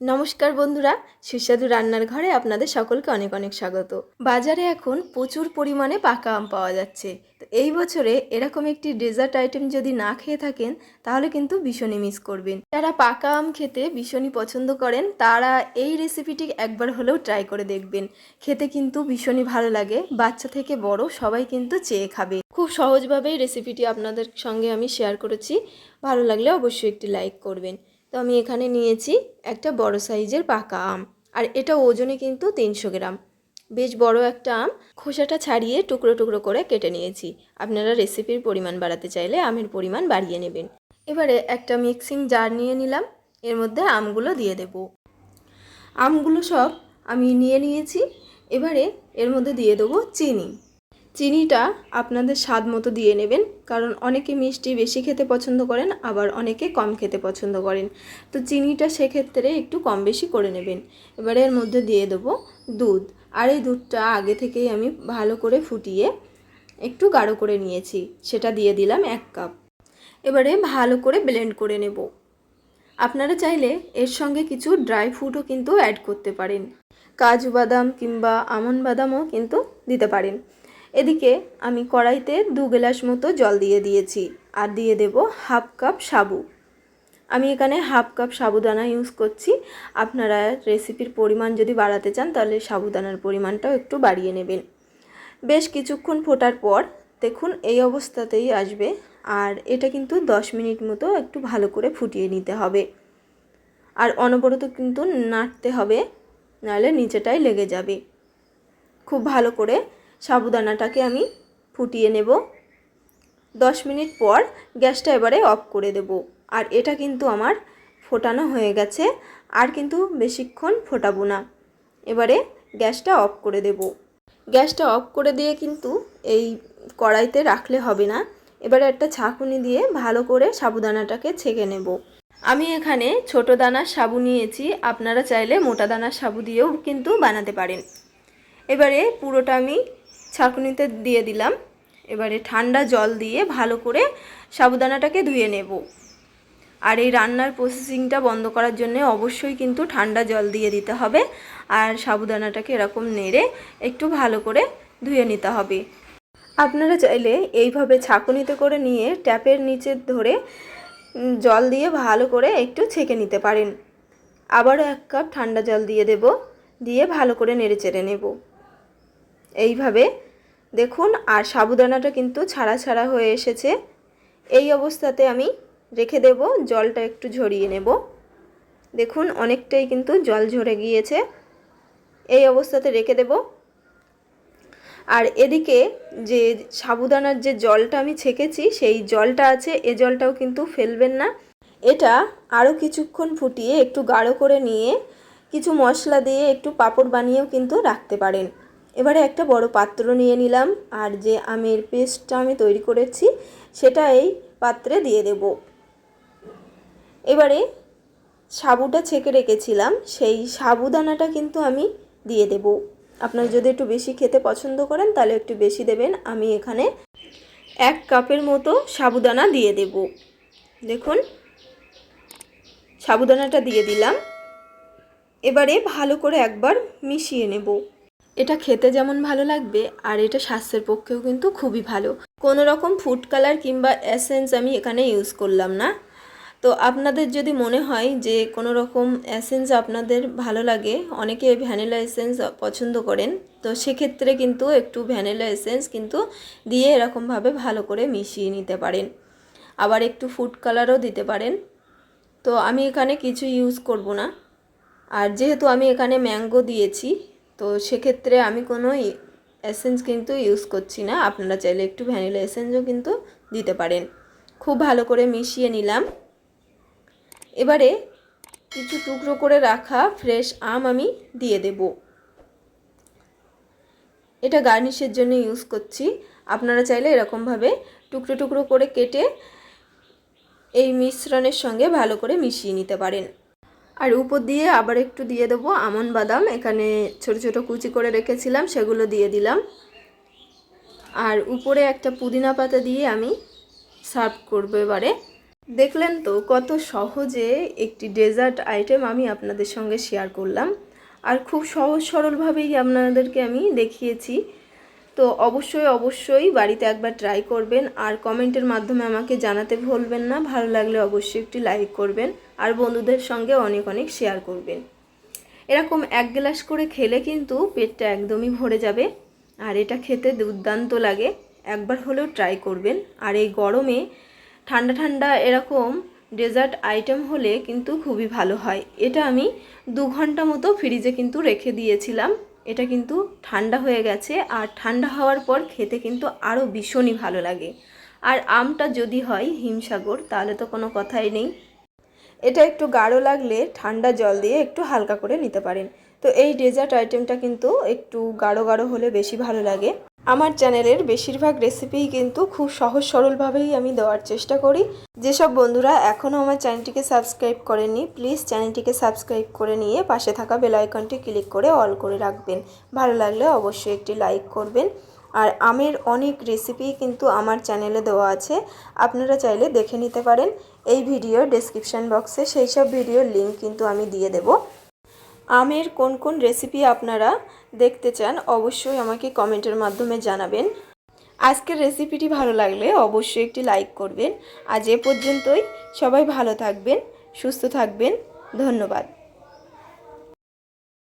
নমস্কার বন্ধুরা, সুস্বাদু রান্নার ঘরে আপনাদের সকলকে অনেক অনেক স্বাগত। বাজারে এখন প্রচুর পরিমাণে পাকা আম পাওয়া যাচ্ছে। তো এই বছরে এরকম একটি ডেজার্ট আইটেম যদি না খেয়ে থাকেন, তাহলে কিন্তু ভীষণই মিস করবেন। যারা পাকা আম খেতে ভীষণই পছন্দ করেন, তারা এই রেসিপিটি একবার হলেও ট্রাই করে দেখবেন। খেতে কিন্তু ভীষণই ভালো লাগে, বাচ্চা থেকে বড় সবাই কিন্তু চেয়ে খাবে। খুব সহজভাবেই রেসিপিটি আপনাদের সঙ্গে আমি শেয়ার করেছি। ভালো লাগলে অবশ্যই একটি লাইক করবেন। তো আমি এখানে নিয়েছি একটা বড় সাইজের পাকা আম। আর এটা ওজনে কিন্তু তিনশো গ্রাম। বেশ বড় একটা আম। খোসাটা ছাড়িয়ে টুকরো টুকরো করে কেটে নিয়েছি। আপনারা রেসিপির পরিমাণ বাড়াতে চাইলে আমের পরিমাণ বাড়িয়ে নেবেন। এবারে একটা মিক্সিং জার নিয়ে নিলাম। এর মধ্যে আমগুলো দিয়ে দেব। আমগুলো সব আমি নিয়ে নিয়েছি। এবারে এর মধ্যে দিয়ে দেবো চিনি। চিনিটা আপনাদের স্বাদ মতো দিয়ে নেবেন, কারণ অনেকে মিষ্টি বেশি খেতে পছন্দ করেন, আবার অনেকে কম খেতে পছন্দ করেন। তো চিনিটা সেক্ষেত্রে একটু কম বেশি করে নেবেন। এবারে এর মধ্যে দিয়ে দেবো দুধ। আর এই দুধটা আগে থেকেই আমি ভালো করে ফুটিয়ে একটু গাঢ় করে নিয়েছি। সেটা দিয়ে দিলাম এক কাপ। এবারে ভালো করে ব্লেন্ড করে নেব। আপনারা চাইলে এর সঙ্গে কিছু ড্রাই ফ্রুটও কিন্তু অ্যাড করতে পারেন। কাজু বাদাম কিংবা আমন বাদামও কিন্তু দিতে পারেন। এদিকে আমি কড়াইতে দু গ্লাস মতো জল দিয়ে দিয়েছি আর দিয়ে দেব হাফ কাপ সাবু। আমি এখানে হাফ কাপ সাবুদানা ইউজ করছি। আপনারা রেসিপির পরিমাণ যদি বাড়াতে চান, তাহলে সাবুদানার পরিমাণটাও একটু বাড়িয়ে নেবেন। বেশ কিছুক্ষণ ফোটার পর দেখুন এই অবস্থাতেই আসবে আর এটা কিন্তু দশ মিনিট মতো একটু ভালো করে ফুটিয়ে নিতে হবে। আর অনবরত কিন্তু নাড়তে হবে, নাহলে নিচেটাই লেগে যাবে। খুব ভালো করে সাবুদানাটাকে আমি ফুটিয়ে নেব। দশ মিনিট পর গ্যাসটা এবারে অফ করে দেব। আর এটা কিন্তু আমার ফোটানো হয়ে গেছে, আর কিন্তু বেশিক্ষণ ফোটাবো না। এবারে গ্যাসটা অফ করে দেব। গ্যাসটা অফ করে দিয়ে কিন্তু এই কড়াইতে রাখলে হবে না। এবারে একটা ছাঁকুনি দিয়ে ভালো করে সাবুদানাটাকে ছেঁকে নেব। আমি এখানে ছোট দানার সাবু নিয়েছি, আপনারা চাইলে মোটা দানার সাবু দিয়েও কিন্তু বানাতে পারেন। এবারে পুরোটা আমি ছাঁকুনিতে দিয়ে দিলাম। এবারে ঠান্ডা জল দিয়ে ভালো করে সাবুদানাটাকে ধুয়ে নেব। আর এই রান্নার প্রসেসিংটা বন্ধ করার জন্য অবশ্যই কিন্তু ঠান্ডা জল দিয়ে দিতে হবে। আর সাবুদানাটাকে এরকম নেড়ে একটু ভালো করে ধুয়ে নিতে হবে। আপনারা চাইলে এইভাবে ছাঁকুনিতে করে নিয়ে ট্যাপের নিচে ধরে জল দিয়ে ভালো করে একটু ছেঁকে নিতে পারেন। আবারও এক কাপ ঠান্ডা জল দিয়ে দেব, দিয়ে ভালো করে নেড়ে চেড়ে নেব। এইভাবে দেখুন, আর সাবুদানাটা কিন্তু ছাড়া ছাড়া হয়ে এসেছে। এই অবস্থাতে আমি রেখে দেব, জলটা একটু ঝরিয়ে নেব। দেখুন, অনেকটাই কিন্তু জল ঝরে গিয়েছে। এই অবস্থাতে রেখে দেব। আর এদিকে যে সাবুদানার যে জলটা আমি ছেঁকেছি, সেই জলটা আছে, এ জলটাও কিন্তু ফেলবেন না। এটা আরও কিছুক্ষণ ফুটিয়ে একটু গাঢ় করে নিয়ে কিছু মশলা দিয়ে একটু পাঁপড় বানিয়েও কিন্তু রাখতে পারেন। এবারে একটা বড় পাত্র নিয়ে নিলাম, আর যে আমের পেস্টটা আমি তৈরি করেছি সেটা এই পাত্রে দিয়ে দেব। এবারে সাবুটা ছেঁকে রেখেছিলাম, সেই সাবুদানাটা কিন্তু আমি দিয়ে দেব। আপনারা যদি একটু বেশি খেতে পছন্দ করেন, তাহলে একটু বেশি দেবেন, আমি এখানে এক কাপের মতো সাবুদানা দিয়ে দেব। দেখুন, সাবুদানাটা দিয়ে দিলাম। এবারে ভালো করে একবার মিশিয়ে নেব। এটা খেতে যেমন ভালো লাগবে, আর এটা স্বাস্থ্যের পক্ষেও কিন্তু খুবই ভালো। কোনো রকম ফুড কালার কিংবা এসেন্স আমি এখানে ইউজ করলাম না। তো আপনাদের যদি মনে হয় যে কোনো রকম এসেন্স আপনাদের ভালো লাগে, অনেকে ভ্যানিলা এসেন্স পছন্দ করেন, তো সেক্ষেত্রে কিন্তু একটু ভ্যানিলা এসেন্স কিন্তু দিয়ে এরকমভাবে ভালো করে মিশিয়ে নিতে পারেন। আবার একটু ফুড কালারও দিতে পারেন। তো আমি এখানে কিছু ইউজ করব না। আর যেহেতু আমি এখানে ম্যাঙ্গো দিয়েছি তো সেক্ষেত্রে আমি কোনো এসেন্স কিন্তু ইউজ করছি না। আপনারা চাইলে একটু ভ্যানিলা এসেন্সও কিন্তু দিতে পারেন। খুব ভালো করে মিশিয়ে নিলাম। এবারে কিছু টুকরো করে রাখা ফ্রেশ আম আমি দিয়ে দেব। এটা গার্নিশের জন্য ইউজ করছি। আপনারা চাইলে এরকমভাবে টুকরো টুকরো করে কেটে এই মিশ্রণের সঙ্গে ভালো করে মিশিয়ে নিতে পারেন। আর উপর দিয়ে আবার একটু দিয়ে দেবো আমন বাদাম। এখানে ছোট ছোট কুচি করে রেখেছিলাম, সেগুলো দিয়ে দিলাম। আর উপরে একটা পুদিনা পাতা দিয়ে আমি সার্ভ করব এবারে। দেখলেন তো কত সহজে একটি ডেজার্ট আইটেম আমি আপনাদের সঙ্গে শেয়ার করলাম। আর খুব সহজ সরলভাবেই আপনাদেরকে আমি দেখিয়েছি। তো অবশ্যই অবশ্যই বাড়িতে একবার ট্রাই করবেন। আর কমেন্টের মাধ্যমে আমাকে জানাতে ভুলবেন না। ভালো লাগলে অবশ্যই একটি লাইক করবেন। আর বন্ধুদের সঙ্গে অনেক অনেক শেয়ার করবেন। এরকম এক গ্লাস করে খেলে কিন্তু পেটটা একদমই ভরে যাবে। আর এটা খেতে দুর্দান্ত লাগে। একবার হলেও ট্রাই করবেন। আর এই গরমে ঠান্ডা ঠান্ডা এরকম ডেজার্ট আইটেম হলে কিন্তু খুবই ভালো হয়। এটা আমি দু ঘণ্টা মতো ফ্রিজে কিন্তু রেখে দিয়েছিলাম। এটা কিন্তু ঠান্ডা হয়ে গেছে। আর ঠান্ডা হওয়ার পর খেতে কিন্তু আরও ভীষণই ভালো লাগে। আর আমটা যদি হয় হিমসাগর, তাহলে তো কোনো কথাই নেই। এটা একটু গাঢ় লাগলে ঠান্ডা জল দিয়ে একটু হালকা করে নিতে পারেন। তো এই ডেজার্ট আইটেমটা কিন্তু একটু গাঢ় গাঢ় হলে বেশি ভালো লাগে। আমার চ্যানেলের বেশিরভাগ রেসিপিই কিন্তু খুব সহজ সরলভাবেই আমি দেওয়ার চেষ্টা করি। যেসব বন্ধুরা এখনও আমার চ্যানেলটিকে সাবস্ক্রাইব করেননি প্লিজ চ্যানেলটিকে সাবস্ক্রাইব করে নিয়ে পাশে থাকা বেল আইকনটি ক্লিক করে অল করে রাখবেন। ভালো লাগলে অবশ্যই একটি লাইক করবেন। আর আমের অনেক রেসিপি কিন্তু আমার চ্যানেলে দেওয়া আছে। আপনারা চাইলে দেখে নিতে পারেন। এই ভিডিওর ডেসক্রিপশান বক্সে সেই সব ভিডিওর লিঙ্ক কিন্তু আমি দিয়ে দেব। আমের কোন কোন রেসিপি আপনারা দেখতে চান অবশ্যই আমাকে কমেন্টের মাধ্যমে জানাবেন। আজকের রেসিপিটি ভালো লাগলে অবশ্যই একটি লাইক করবেন। আজ এ পর্যন্তই। সবাই ভালো থাকবেন, সুস্থ থাকবেন। ধন্যবাদ।